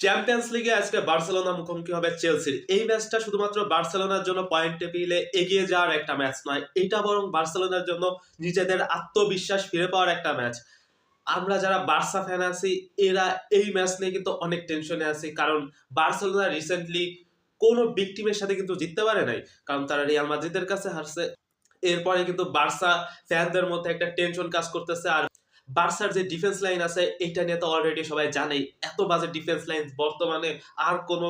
Champions লিগে আজকে Barcelona মুখোমুখি হবে চেলসির এই ম্যাচটা শুধুমাত্র বার্সেলোনার জন্য পয়েন্ট টেবিলে এগিয়ে যাওয়ার একটা ম্যাচ নয়, এটা বরং বার্সেলোনার জন্য নিজেদের আত্মবিশ্বাস ফিরে পাওয়ার একটা ম্যাচ আমরা যারা বার্সা ফ্যান আছি, এরা এই ম্যাচ নিয়ে কিন্তু অনেক টেনশনে আছি, কারণ বার্সেলোনা রিসেন্টলি কোনো বিগ টিমের সাথে কিন্তু জিততে পারে নাই, কারণ তারা রিয়াল মাদ্রিদের কাছে হারছে। এরপরে কিন্তু বার্সা ফ্যানদের মধ্যে একটা টেনশন কাজ করতেছে, আর বার্সার যে ডিফেন্স লাইন আছে এটা নিয়ে তো অলরেডি সবাই জানেই। এত বাজে ডিফেন্স লাইন বর্তমানে আর কোনো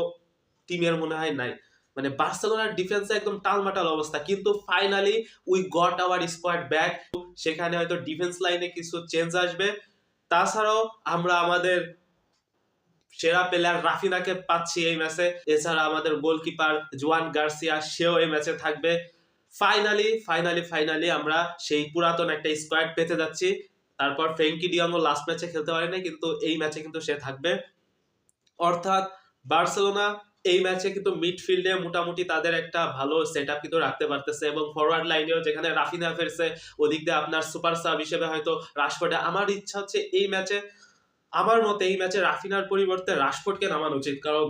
টিমের মনে হয় নাই। মানে বার্সেলোনার ডিফেন্সে একদম টালমাটাল অবস্থা। কিন্তু finally we got our squad back সেখানে হয়তো ডিফেন্স লাইনে কিছু চেঞ্জ আসবে। তাছাড়াও আমরা আমাদের সেরা প্লেয়ার রাফিনাকে পাচ্ছি এই ম্যাচে এছাড়া আমাদের গোলকিপার জোয়ান গার্সিয়া, সেও এই ম্যাচে থাকবে। ফাইনালি ফাইনালি ফাইনালি আমরা সেই পুরাতন একটা স্কোয়াড পেতে যাচ্ছি। তারপর ফ্রেঙ্কি ডিয়ংও লাস্ট ম্যাচে খেলতে পারে না কিন্তু এই ম্যাচে কিন্তু সে থাকবে। অর্থাৎ বার্সেলোনা এই ম্যাচে কিন্তু মিডফিল্ডে মোটামুটি তাদের একটা ভালো সেট আপ কিন্তু রাখতে পারতেছে এবং ফরওয়ার্ড লাইনেও যেখানে রাফিনা ফেরছে, ওদিক দিয়ে আপনার সুপার সাব হিসেবে হয়তো রাশফোর্ডে। আমার ইচ্ছা হচ্ছে এই ম্যাচে আমার মতে এই ম্যাচে রাফিনার পরিবর্তে রাশফোর্ডকে নামানো উচিত। কারণ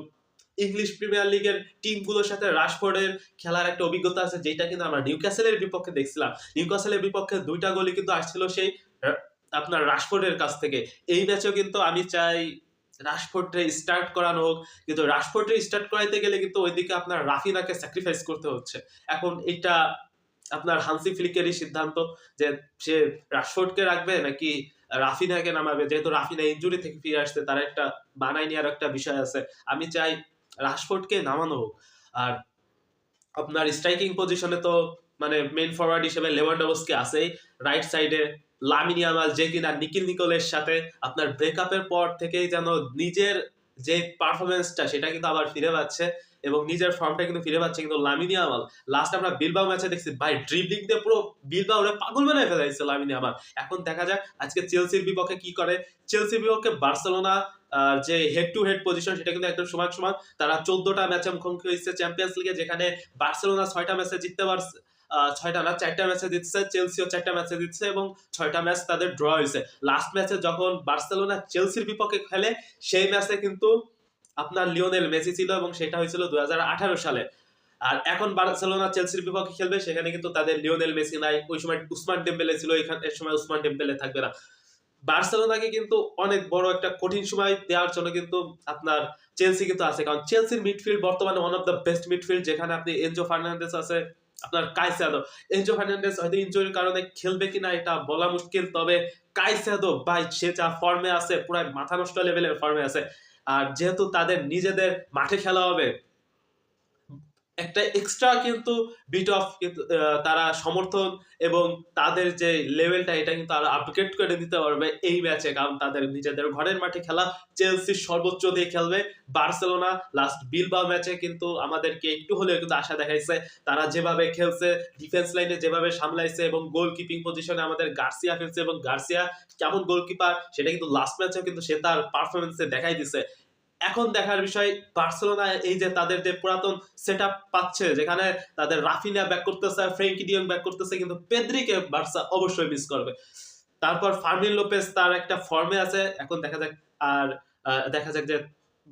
ইংলিশ প্রিমিয়ার লিগের টিমগুলোর সাথে রাশফোর্ডের খেলার একটা অভিজ্ঞতা আছে, যেটা কিন্তু আমরা নিউক্যাসেলের বিপক্ষে দেখছিলাম। নিউক্যাসেলের বিপক্ষে দুইটা গোলই কিন্তু আসছিল সেই আপনার রাশফোর্ডের কাছ থেকে। এই ম্যাচেও কিন্তু আমি চাই রাশফোর্ডে স্টার্ট করানো হোক। কিন্তু রাশফোর্ডে স্টার্ট করাইতে গেলে কিন্তু ওইদিকে আপনার রাফিনাকে স্যাক্রিফাইস করতে হচ্ছে। এখন এটা আপনার হানসি ফ্লিকেরই সিদ্ধান্ত যে সে রাশফোর্ডকে রাখবে নাকি রাফিনাকে নামাবে। যেহেতু রাফিনা ইঞ্জুরি থেকে ফিরে আসতে তার একটা বানাই নেওয়ার একটা বিষয় আছে। আমি চাই রাশফোর্ডকে নামানো হোক। আর আপনার স্ট্রাইকিং পজিশনে তো মানে মেন ফরওয়ার্ড হিসেবে লেভানডোভস্কি আছেই রাইট সাইডে লামিনি আমাল যে কিনা নিখিল নিকোলের সাথে আপনার ব্রেকআপের পর থেকেই যেন নিজের যে পারফরমেন্সটা সেটা কিন্তু আবার ফিরে পাচ্ছে এবং নিজের ফর্মটা কিন্তু ফিরে পাচ্ছে কিন্তু লামিনি আমাল লাস্ট আমরা বিলবাও ম্যাচে দেখছি ভাই ড্রিবলিং দিয়ে পুরো বিলবাও পাগল বানায় ফেলাইছে লামিনি আমাল এখন দেখা যাক আজকে চেলসির বিপক্ষে কি করে। চেলসির বিপক্ষে বার্সেলোনা আহ, যে হেড টু হেড পজিশন সেটা কিন্তু একদম সমান সমান। তারা চোদ্দটা ম্যাচে মুখোমুখি হয়েছে চ্যাম্পিয়ন্স লিগে যেখানে বার্সেলোনা ছয়টা ম্যাচে জিততে পারছে ছয়টা না চারটা ম্যাচে চেলসিও চারটা ম্যাচে এবং ছয়টা ম্যাচ তাদের ড্র হয়েছে। লাস্ট ম্যাচে যখন বার্সেলোনা চেলসির বিপক্ষে খেলে, সেই ম্যাচে কিন্তু আপনার লিওনেল মেসি ছিল এবং সেটা হয়েছিল সালে। আর এখন বার্সেলোনা চেলসির বিপক্ষে খেলবে, সেখানে কিন্তু তাদের লিওনেল মেসি নাই, ওই সময় উসমান ডেম্বেলে ছিল, এখানে সময় উসমান ডেম্বেলে থাকবে না। বার্সেলোনাকে কিন্তু অনেক বড় একটা কঠিন সময় দেওয়ার জন্য কিন্তু আপনার চেলসি কিন্তু আছে। কারণ চেলসির মিডফিল্ড বর্তমানে one of the best midfield যেখানে আপনি এনজো ফার্নান্ডেস আছে আপনার কাইসাদো এনজো ফার্নান্ডেস হয়তো ইনজুরির কারণে খেলবে কিনা এটা বলা মুশকিল, তবে কাইসাদো ভাই, সে যা ফর্মে আছে পুরো মাথা নষ্ট লেভেলের ফর্মে আছে। আর যেহেতু তাদের নিজেদের মাঠে খেলা হবে একটা এক্সট্রা কিন্তু বিট অফ তারা সমর্থন এবং তাদের যে লেভেলটা এটা কিন্তু আরও আপগ্রেড করে দিতে পারবে এই ম্যাচে কারণ তাদের নিজেদের ঘরের মাঠে খেলা চেলসি সর্বোচ্চ দিয়ে খেলবে। বার্সেলোনা লাস্ট বিলবাও ম্যাচে কিন্তু আমাদেরকে একটু হলেও কিন্তু আশা দেখাইছে। তারা যেভাবে খেলছে ডিফেন্স লাইনে যেভাবে সামলাইছে এবং গোল কিপিং পজিশনে আমাদের গার্সিয়া ফেলছে এবং গার্সিয়া কেমন গোলকিপার সেটা কিন্তু লাস্ট ম্যাচেও কিন্তু সে তার পারফরমেন্সে দেখাই দিছে। এখন দেখার বিষয় বার্সেলোনা এই যে তাদের যে পুরাতন সেট পাচ্ছে, যেখানে তাদের রাফিনা ব্যাক করতেছে ফ্রেঙ্কি ডিয়ং ব্যাক করতেছে, কিন্তু পেদ্রিকে বার্সা অবশ্যই মিস করবে। তারপর ফার্মিন লোপেস তার একটা ফর্মে আছে, এখন দেখা যাক, আর দেখা যাক যে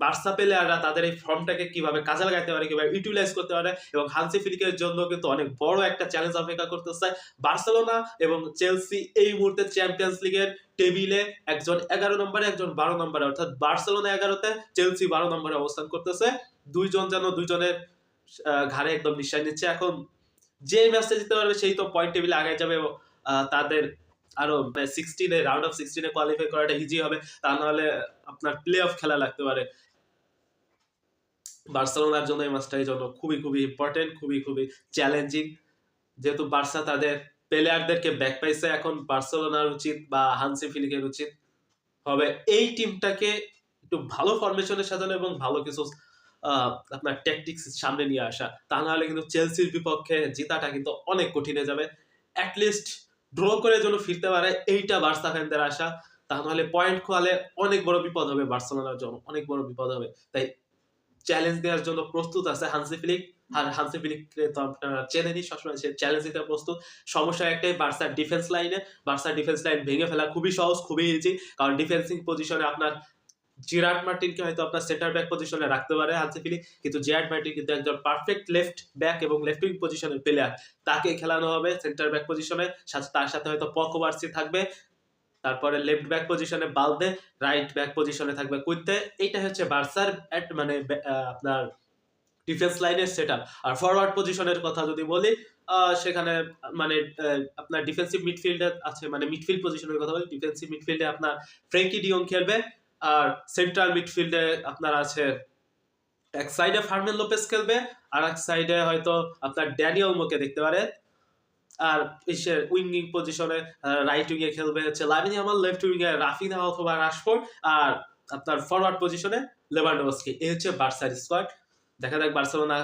বার্সা প্লেয়াররা তাদের এই ফর্মটাকে কীভাবে কাজে লাগাতে পারে, কীভাবে ইউটিলাইজ করতে পারে এবং হানসি ফিলিকের জন্য কিন্তু অনেক বড় একটা চ্যালেঞ্জ অপেক্ষা করতেছে। বার্সেলোনা এবং চেলসি এই মুহূর্তে চ্যাম্পিয়ন্স লিগের টেবিলে একজন এগারো নম্বরে, একজন বারো নম্বরে। অর্থাৎ বার্সেলোনা এগারোতে, চেলসি বারো নম্বরে অবস্থান করতেছে। দুইজন যেন দুইজনের ঘাড়ে একদম নিঃশ্বাস নিচ্ছে। এখন যে ম্যাচটা জিততে পারবে সেই তো পয়েন্ট টেবিলে আগে যাবে তাদের আরও সিক্সটিনে রাউন্ড অফ সিক্সটিনে কোয়ালিফাই করাটা ইজি হবে, তা নাহলে আপনার প্লে অফ খেলা লাগতে পারে। বার্সেলোনার জন্য এই ম্যাচটা এই জন্য খুবই খুবই ইম্পর্টেন্ট খুবই খুবই চ্যালেঞ্জিং যেহেতু বার্সা তাদের প্লেয়ারদেরকে ব্যাক পাইছে এখন, বার্সেলোনার উচিত বা হানসি ফিলিকের উচিত হবে। এই টিমটাকে একটু ভালো ফরমেশনে সাজানো এবং ভালো কিছু আপনার ট্যাকটিক্স সামনে নিয়ে আসা। তা নাহলে কিন্তু চেলসির বিপক্ষে জেতাটা কিন্তু অনেক কঠিন হয়ে যাবে। অ্যাটলিস্ট ড্র করে যেন ফিরতে পারে, এইটা বার্সা ফ্যানদের আশা। তা নাহলে পয়েন্ট খোয়ালে অনেক বড় বিপদ হবে বার্সেলোনার জন্য, অনেক বড় বিপদ হবে। তাই চ্যালেঞ্জ দেওয়ার জন্য প্রস্তুত আছে হানসি ফিলিক। আর হানসি ফিলিক তো আপনারা চেনেনি সবসময় সে চ্যালেঞ্জ দিতে প্রস্তুত। সমস্যা একটাই, বার্সার ডিফেন্স লাইনে বার্সার ডিফেন্স লাইন ভেঙে ফেলা খুবই সহজ, খুবই ইজি কারণ ডিফেন্সিং পজিশনে আপনার জিরাট মার্টিনকে হয়তো আপনার সেন্টার ব্যাক পজিশনে রাখতে পারে হানসি ফিলিক কিন্তু জিরাট মার্টিন কিন্তু একজন পারফেক্ট লেফট ব্যাক এবং লেফট উইং পজিশনের প্লেয়ার তাকে খেলানো হবে সেন্টার ব্যাক পজিশনে তার সাথে হয়তো পকোবার্সি থাকবে, তারপরে লেফট ব্যাক পজিশনে বালদে রাইট ব্যাক পজিশনে থাকবে কুইতে এইটা হচ্ছে বার্সার অ্যাট মানে আপনার ডিফেন্স লাইনের সেট আর ফরওয়ার্ড পজিশনের কথা যদি বলি সেখানে মানে আপনার ডিফেন্সিভ মিডফিল্ডে আছে মানে মিডফিল্ড পজিশনের কথা বলি ডিফেন্সিভ মিডফিল্ডে আপনার ফ্রেঙ্কি ডিয়ং খেলবে। আর সেন্ট্রাল মিডফিল্ডে আপনার আছে, এক সাইডে ফার্মেন লোপেস খেলবে, আর এক সাইডে হয়তো আপনার ড্যানিয়েল মোকে দেখতে পারে। আর ইসের উইঙ্গিং পজিশনে রাইট উইং এ খেলবে হচ্ছে লামিনী আমার লেফট উইং এ রাফিনা অথবা রাশফোর্ড, আর আপনার ফরওয়ার্ড পজিশনে লেভানডোভস্কি। এই হচ্ছে বার্সার স্কোয়াড দেখা যাক বার্সেলোনা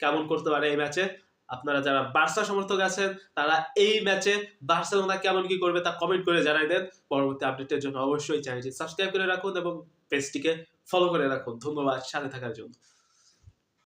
কেমন করতে পারে এই ম্যাচে আপনারা যারা বার্সা সমর্থক আছেন, তারা এই ম্যাচে বার্সেলোনা কেমন কি করবে তা কমেন্ট করে জানাই দেন। পরবর্তী আপডেটের জন্য অবশ্যই চ্যানেলটি সাবস্ক্রাইব করে রাখুন এবং পেজটিকে ফলো করে রাখুন। ধন্যবাদ, সাথে থাকার জন্য।